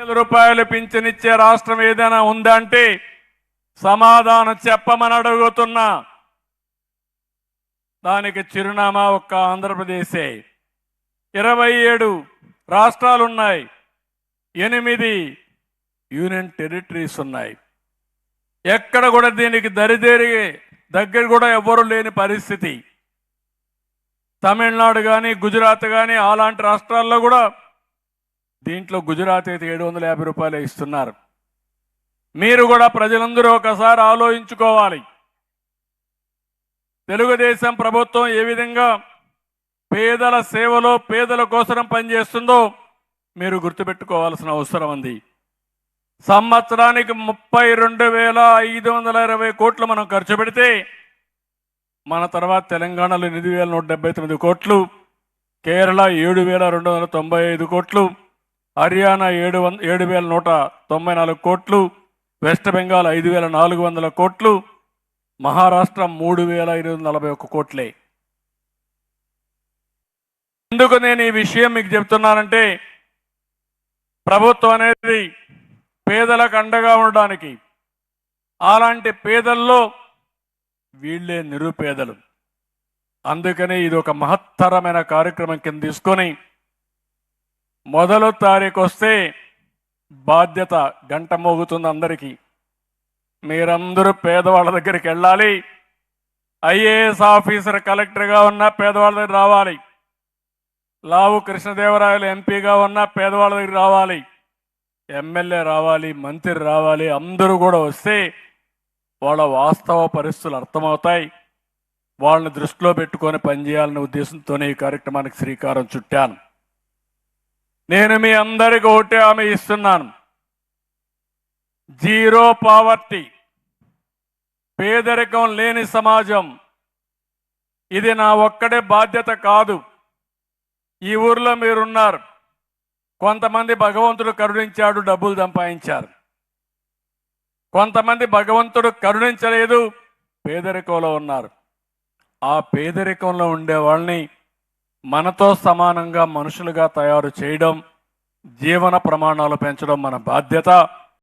వేల రూపాయలు పింఛనిచ్చే రాష్ట్రం ఏదైనా ఉందంటే సమాధానం చెప్పమని అడుగుతున్నా. దానికి చిరునామా ఒక్క ఆంధ్రప్రదేశే. ఇరవై ఏడు రాష్ట్రాలు ఉన్నాయి ఎనిమిది యూనియన్ టెరిటరీస్ ఉన్నాయి. ఎక్కడ కూడా దీనికి దరిదేరిగే దగ్గర కూడా ఎవరు లేని పరిస్థితి. తమిళనాడు కానీ గుజరాత్ కానీ అలాంటి రాష్ట్రాల్లో కూడా దీంట్లో గుజరాత్ అయితే ఏడు వందల యాభై రూపాయలు ఇస్తున్నారు. మీరు కూడా ప్రజలందరూ ఒకసారి ఆలోచించుకోవాలి. తెలుగుదేశం ప్రభుత్వం ఏ విధంగా పేదల సేవలో పేదల కోసం పనిచేస్తుందో మీరు గుర్తుపెట్టుకోవాల్సిన అవసరం ఉంది. సంవత్సరానికి ముప్పై రెండు వేల ఐదు వందల ఇరవై కోట్లు మనం ఖర్చు పెడితే మన తర్వాత తెలంగాణలో ఎనిమిది వేల నూట డెబ్బై తొమ్మిది కోట్లు కేరళ ఏడు వేల రెండు వందల తొంభై ఐదు కోట్లు హర్యానా ఏడు వంద ఏడు వేల నూట తొంభై నాలుగు కోట్లు వెస్ట్ బెంగాల్ ఐదు వేల నాలుగు వందల కోట్లు మహారాష్ట్ర మూడు వేల ఐదు వందల నలభై ఒక్క కోట్లే. ఎందుకు నేను ఈ విషయం మీకు చెప్తున్నానంటే ప్రభుత్వం అనేది పేదలకు అండగా ఉండడానికి అలాంటి పేదల్లో వీళ్ళే నిరుపేదలు. అందుకని ఇది ఒక మహత్తరమైన కార్యక్రమం కింద తీసుకొని మొదలు తారీఖు వస్తే బాధ్యత గంట మోగుతుంది అందరికీ. మీరందరూ పేదవాళ్ళ దగ్గరికి వెళ్ళాలి. ఐఏఎస్ ఆఫీసర్ కలెక్టర్గా ఉన్న పేదవాళ్ళ దగ్గర రావాలి. లావు కృష్ణదేవరాయలు ఎంపీగా ఉన్న పేదవాళ్ళ దగ్గర రావాలి. ఎమ్మెల్యే రావాలి మంత్రి రావాలి అందరూ కూడా వస్తే వాళ్ళ వాస్తవ పరిస్థితులు అర్థమవుతాయి. వాళ్ళని దృష్టిలో పెట్టుకొని పనిచేయాలనే ఉద్దేశంతోనే ఈ కార్యక్రమానికి శ్రీకారం చుట్టాను. నేను మీ అందరికీ ఒకటే ఆమె ఇస్తున్నాను. జీరో పావర్టీ పేదరికం లేని సమాజం. ఇది నా ఒక్కడే బాధ్యత కాదు. ఈ ఊర్లో మీరున్నారు. కొంతమంది భగవంతుడు కరుణించాడు డబ్బులు సంపాదించారు. కొంతమంది భగవంతుడు కరుణించలేదు పేదరికంలో ఉన్నారు. ఆ పేదరికంలో ఉండే వాళ్ళని మనతో సమానంగా మనుషులుగా తయారు చేయడం జీవన ప్రమాణాలు పెంచడం మన బాధ్యత.